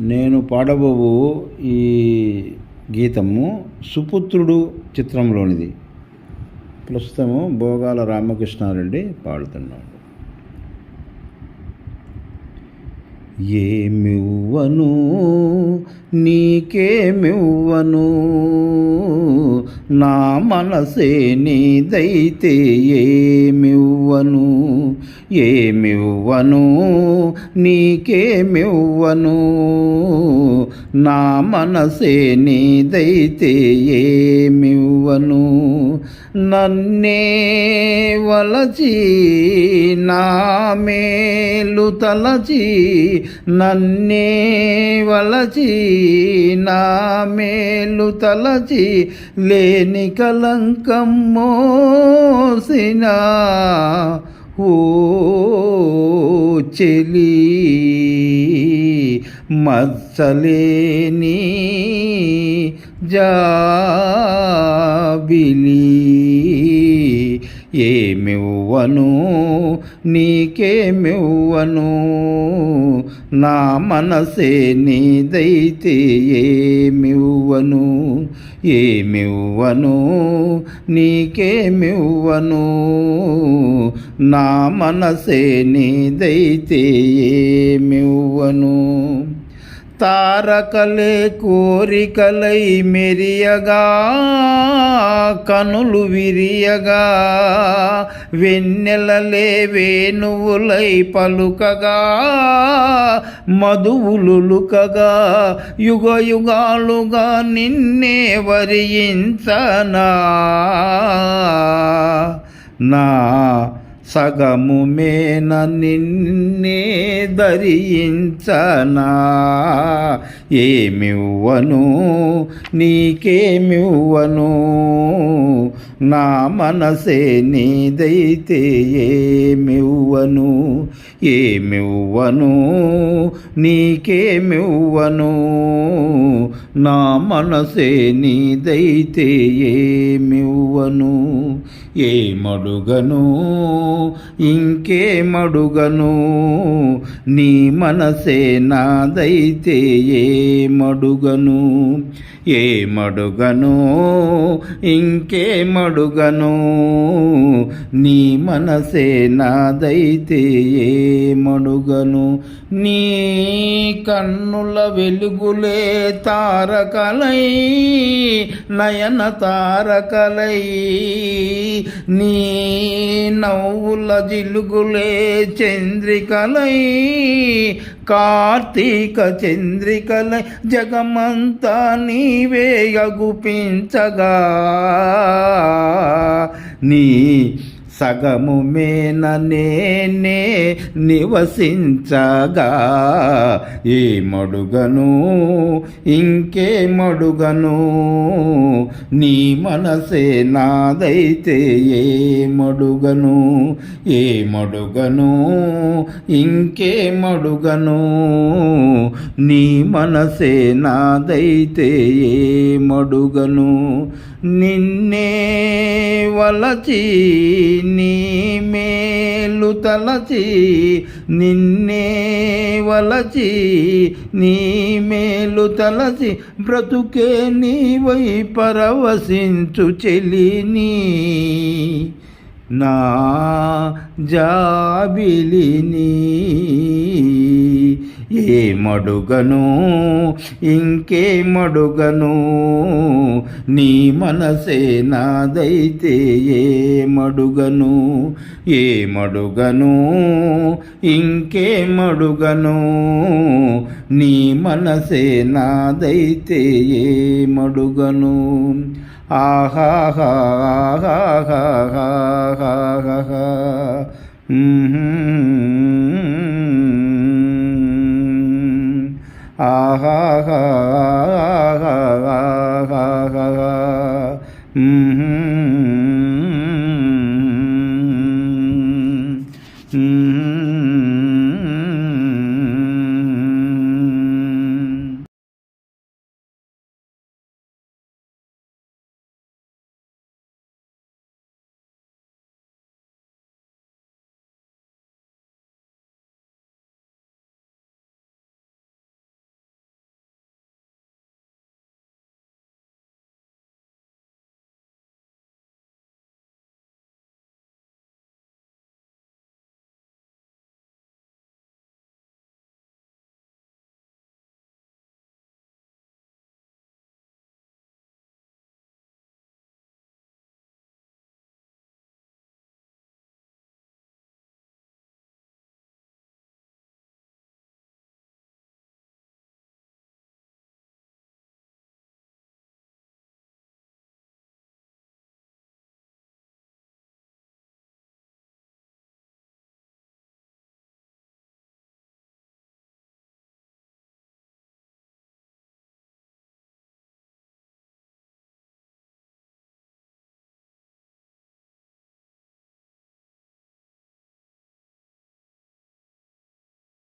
నేను పాడబోవు ఈ గీతము సుపుత్రుడు చిత్రంలోనిది. ప్రస్తుతము భోగాల రామకృష్ణారెడ్డి పాడుతున్నాడు. ఏమివ్వను నీకేమివ్వను నా మనసే నీదైతే ఏమివ్వను? ఏమివ్వను? నీకేమివ్వను? నా మనసే నీదైతే ఏమివ్వను? నన్నే వలచి నా మేలు తలచి నన్నే వలచి నా మేలు తలచి లే లేని కలంకం మోసిన ఓ చెలి మత్సలేని జా ఏమివ్వను నీకేమివ్వను? నా మనసే నీదైతే ఏమివ్వను? ఏమివ్వను నీకేమివ్వను? నా మనసే నీదైతే ఏమివ్వను? తారకలే కోరికలై మెరియగా కనులు విరియగా వెన్నెలలే వేణువులై పలుకగా మధువులుకగా యుగ యుగాలుగా నిన్నే వరించనా నా సగము మేన నిన్నే ధరించనా? ఏమివ్వను? నీకేమివ్వను? నా మనసే నీదైతే ఏమివ్వను? ఏమివ్వను? నీకేమివ్వను? నా మనసే నీదైతే ఏమివ్వను? ఏమడుగను? ఇంకేమడుగను? నీ మనసే నాదైతే ఏమడుగను? ఏమడుగను? ఇంకేమడుగను? నీ మనసే నాదైతే ఏమడుగను? నీ కన్నుల వెలుగులే తారకలై నయన తారకలై నీ పువ్వుల జిలుగులే చంద్రికలై కార్తీక చంద్రికలై జగమంతా నీవే అగుపించగా. నీ సగము మేన నేనే నివసించగా. ఇంకే మడుగను నీ మనసే నాదైతే ఏ మడుగను? ఏ మడుగను ఇంకే మడుగను నీ మనసే నాదైతే ఏ మడుగను? నిన్నే వలచి నీ మేలు తలచి నిన్నే వలచి నీ మేలు తలచి బ్రతుకే నీవై పరవశించు చెలిని. నా జాబిలిని ఏమడుగను ఇంకేమడుగను నీ మనసే నాదైతే ఏమడుగను ఏమడుగను ఇంకేమడుగను నీ మనసే నాదైతే ఏమడుగను ఆహాహా ఆహాహా ఆహాహా ஆஹா